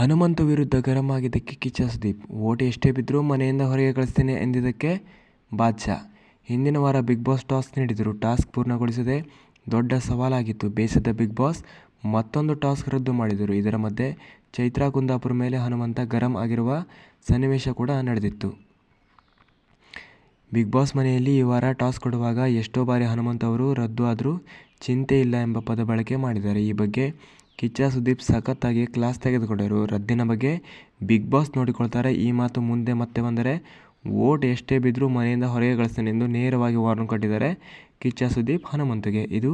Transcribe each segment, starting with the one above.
ಹನುಮಂತು ವಿರುದ್ಧ ಗರಂ ಆಗಿದ್ದಕ್ಕೆ ಕಿಚ್ಚ ಸುದೀಪ್ ಓಟ್ ಎಷ್ಟೇ ಬಿದ್ದರೂ ಮನೆಯಿಂದ ಹೊರಗೆ ಕಳಿಸ್ತೇನೆ ಎಂದಿದ್ದಕ್ಕೆ ಬಾದ್ಶಾ ಹಿಂದಿನ ವಾರ ಬಿಗ್ ಬಾಸ್ ಟಾಸ್ ನೀಡಿದರು ಟಾಸ್ಕ್ ಪೂರ್ಣಗೊಳಿಸದೆ ದೊಡ್ಡ ಸವಾಲಾಗಿತ್ತು. ಬೇಸದ ಬಿಗ್ ಬಾಸ್ ಮತ್ತೊಂದು ಟಾಸ್ಕ್ ರದ್ದು ಮಾಡಿದರು ಇದರ ಮಧ್ಯೆ ಚೈತ್ರಾ ಕುಂದಾಪುರ ಮೇಲೆ ಹನುಮಂತ ಗರಂ ಆಗಿರುವ ಸನ್ನಿವೇಶ ಕೂಡ ನಡೆದಿತ್ತು. ಬಿಗ್ ಬಾಸ್ ಮನೆಯಲ್ಲಿ ಈ ವಾರ ಟಾಸ್ಕ್ ಕೊಡುವಾಗ ಎಷ್ಟೋ ಬಾರಿ ಹನುಮಂತ ಅವರು ರದ್ದು ಆದರೂ ಚಿಂತೆ ಇಲ್ಲ ಎಂಬ ಪದ ಬಳಕೆ ಮಾಡಿದ್ದಾರೆ. ಈ ಬಗ್ಗೆ ಕಿಚ್ಚ ಸುದೀಪ್ ಸಖತ್ತಾಗಿ ಕ್ಲಾಸ್ ತೆಗೆದುಕೊಂಡರು. ರದ್ದಿನ ಬಗ್ಗೆ ಬಿಗ್ ಬಾಸ್ ನೋಡಿಕೊಳ್ತಾರೆ. ಈ ಮಾತು ಮುಂದೆ ಮತ್ತೆ ಬಂದರೆ, ವೋಟ್ ಎಷ್ಟೇ ಬಿದ್ದರೂ ಮನೆಯಿಂದ ಹೊರಗೆ ಕಳಿಸ್ತೇನೆ ಎಂದು ನೇರವಾಗಿ ವಾರ್ನ್ ಕೊಟ್ಟಿದ್ದಾರೆ ಕಿಚ್ಚ ಸುದೀಪ್ ಹನುಮಂತಗೆ. ಇದು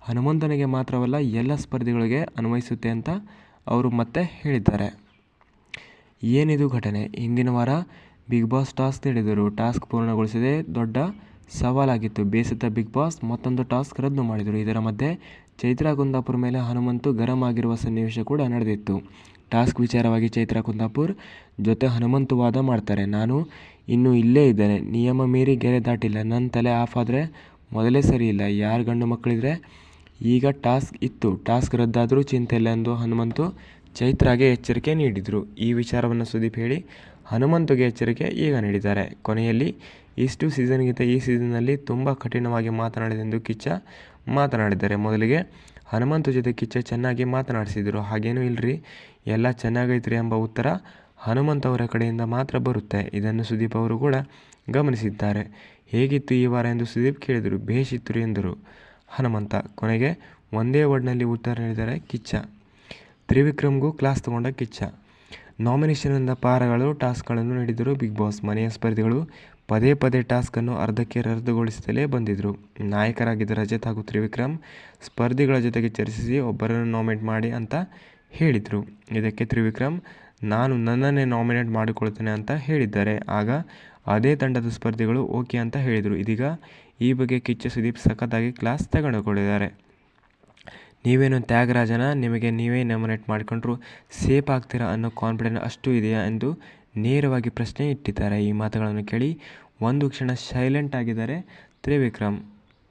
ಹನುಮಂತನಿಗೆ ಮಾತ್ರವಲ್ಲ, ಎಲ್ಲ ಸ್ಪರ್ಧಿಗಳಿಗೆ ಅನ್ವಯಿಸುತ್ತೆ ಅಂತ ಅವರು ಮತ್ತೆ ಹೇಳಿದ್ದಾರೆ. ಏನಿದು ಘಟನೆ? ಹಿಂದಿನ ವಾರ ಬಿಗ್ ಬಾಸ್ ಟಾಸ್ಕ್ ನೀಡಿದರು ಟಾಸ್ಕ್ ಪೂರ್ಣಗೊಳಿಸದೆ ದೊಡ್ಡ ಸವಾಲಾಗಿತ್ತು. ಬೇಸತ್ತ ಬಿಗ್ ಬಾಸ್ ಮತ್ತೊಂದು ಟಾಸ್ಕ್ ರದ್ದು ಮಾಡಿದರು. ಇದರ ಮಧ್ಯೆ ಚೈತ್ರಾ ಕುಂದಾಪುರ್ ಮೇಲೆ ಹನುಮಂತು ಗರಂ ಆಗಿರುವ ಸನ್ನಿವೇಶ ಕೂಡ ನಡೆದಿತ್ತು. ಟಾಸ್ಕ್ ವಿಚಾರವಾಗಿ ಚೈತ್ರಾ ಕುಂದಾಪುರ್ ಜೊತೆ ಹನುಮಂತು ವಾದ ಮಾಡ್ತಾರೆ. ನಾನು ಇನ್ನೂ ಇಲ್ಲೇ ಇದ್ದೇನೆ. ನಿಯಮ ಮೀರಿ ಗೆರೆ ದಾಟಿಲ್ಲ. ನನ್ನ ತಲೆ ಆಫ್ ಆದರೆ ಮೊದಲೇ ಸರಿ ಇಲ್ಲ. ಯಾರು ಗಂಡು ಮಕ್ಕಳಿದ್ರೆ ಈಗ ಟಾಸ್ಕ್ ಇತ್ತು. ಟಾಸ್ಕ್ ರದ್ದಾದರೂ ಚಿಂತೆ ಇಲ್ಲ ಎಂದು ಹನುಮಂತು ಚೈತ್ರಾಗೆ ಎಚ್ಚರಿಕೆ ನೀಡಿದರು. ಈ ವಿಚಾರವನ್ನು ಸುದೀಪ್ ಹೇಳಿ ಹನುಮಂತುಗೆ ಎಚ್ಚರಿಕೆ ಈಗ ನೀಡಿದ್ದಾರೆ. ಕೊನೆಯಲ್ಲಿ ಇಷ್ಟು ಸೀಸನ್ಗಿಂತ ಈ ಸೀಸನ್ನಲ್ಲಿ ತುಂಬ ಕಠಿಣವಾಗಿ ಮಾತನಾಡಿದೆಂದು ಕಿಚ್ಚ ಮಾತನಾಡಿದ್ದಾರೆ. ಮೊದಲಿಗೆ ಹನುಮಂತ ಜೊತೆ ಕಿಚ್ಚ ಚೆನ್ನಾಗಿ ಮಾತನಾಡಿಸಿದರು. ಹಾಗೇನೂ ಇಲ್ಲರಿ ಎಲ್ಲ ಚೆನ್ನಾಗೈತ್ರಿ ಎಂಬ ಉತ್ತರ ಹನುಮಂತ ಅವರ ಕಡೆಯಿಂದ ಮಾತ್ರ ಬರುತ್ತೆ. ಇದನ್ನು ಸುದೀಪ್ ಅವರು ಕೂಡ ಗಮನಿಸಿದ್ದಾರೆ. ಹೇಗಿತ್ತು ಈ ವಾರ ಎಂದು ಸುದೀಪ್ ಕೇಳಿದರು. ರೀ ಎಂದರು ಹನುಮಂತ. ಕೊನೆಗೆ ಒಂದೇ ವರ್ಡ್ನಲ್ಲಿ ಉತ್ತರ ನೀಡಿದ್ದಾರೆ ಕಿಚ್ಚ. ತ್ರಿವಿಕ್ರಮ್ಗೂ ಕ್ಲಾಸ್ ತಗೊಂಡ ಕಿಚ್ಚ. ನಾಮಿನೇಷನ್ನಿಂದ ಪಾರಾಗಲು ಟಾಸ್ಕ್ಗಳನ್ನು ನೀಡಿದರು ಬಿಗ್ ಬಾಸ್ ಮನೆಯ ಸ್ಪರ್ಧಿಗಳು. ಪದೇ ಪದೇ ಟಾಸ್ಕನ್ನು ಅರ್ಧಕ್ಕೆ ರದ್ದುಗೊಳಿಸುತ್ತಲೇ ಬಂದಿದ್ದರು. ನಾಯಕರಾಗಿದ್ದ ರಜತ್ ಹಾಗೂ ತ್ರಿವಿಕ್ರಮ್ ಸ್ಪರ್ಧಿಗಳ ಜೊತೆಗೆ ಚರ್ಚಿಸಿ ಒಬ್ಬರನ್ನು ನಾಮಿನೇಟ್ ಮಾಡಿ ಅಂತ ಹೇಳಿದರು. ಇದಕ್ಕೆ ತ್ರಿವಿಕ್ರಮ್, ನಾನು ನನ್ನನ್ನೇ ನಾಮಿನೇಟ್ ಮಾಡಿಕೊಳ್ತೇನೆ ಅಂತ ಹೇಳಿದ್ದಾರೆ. ಆಗ ಅದೇ ತಂಡದ ಸ್ಪರ್ಧಿಗಳು ಓಕೆ ಅಂತ ಹೇಳಿದರು. ಇದೀಗ ಈ ಬಗ್ಗೆ ಕಿಚ್ಚ ಸುದೀಪ್ ಸಖತ್ತಾಗಿ ಕ್ಲಾಸ್ ತಗೊಂಡುಕೊಂಡಿದ್ದಾರೆ ನೀವೇನು ತ್ಯಾಗರಾಜನ? ನಿಮಗೆ ನೀವೇ ನಾಮಿನೇಟ್ ಮಾಡಿಕೊಂಡ್ರು ಸೇಫ್ ಆಗ್ತೀರಾ ಅನ್ನೋ ಕಾನ್ಫಿಡೆನ್ಸ್ ಅಷ್ಟು ಇದೆಯಾ ಎಂದು ನೇರವಾಗಿ ಪ್ರಶ್ನೆ ಇಟ್ಟಿದ್ದಾರೆ. ಈ ಮಾತುಗಳನ್ನು ಕೇಳಿ ಒಂದು ಕ್ಷಣ ಸೈಲೆಂಟ್ ಆಗಿದ್ದಾರೆ ತ್ರಿವಿಕ್ರಮ್.